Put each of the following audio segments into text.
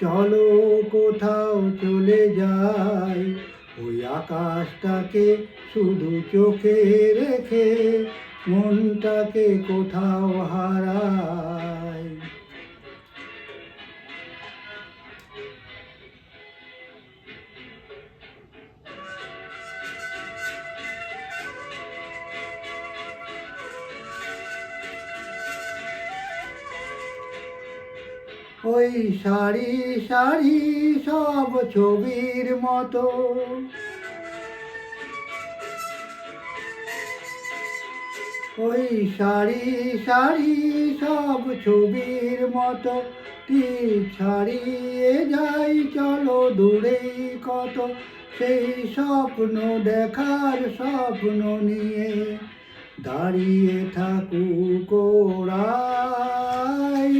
চলো কোথাও চলে যাই। ওই আকাশটাকে শুধু চোখে রেখে মনটাকে কোথাও হারাই। ওই সারি সারি সব ছবির মতো। ওই সারি সারি সব ছবির মতো। তীর ছাড়িয়ে যাই, চলো দূরেই কত। সেই স্বপ্ন দেখার স্বপ্ন নিয়ে দাঁড়িয়ে থাকুক ওরাই। কি চাইনি কি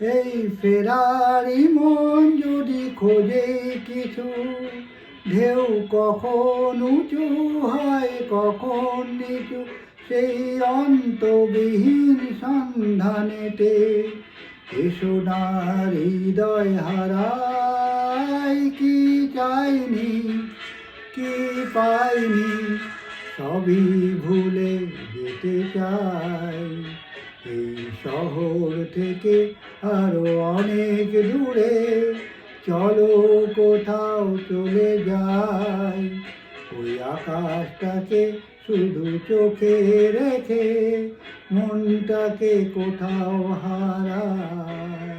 এই ফেরারি মন যদি খোঁজে কিছু, ঢেউ কখন উঁচু হয়, কখন নিচু, সেই অন্তবিহীন সন্ধানেতে এসো না, হৃদয় হারাই, কি চাইনি, কি পাইনি, সবই ভুলে যেতে চাই। এই শহর থেকে আরও অনেক দূরে। চলো কোথাও চলে যাই। ওই আকাশটাকে শুধু চোখে রেখে মনটাকে কোথাও হারাই।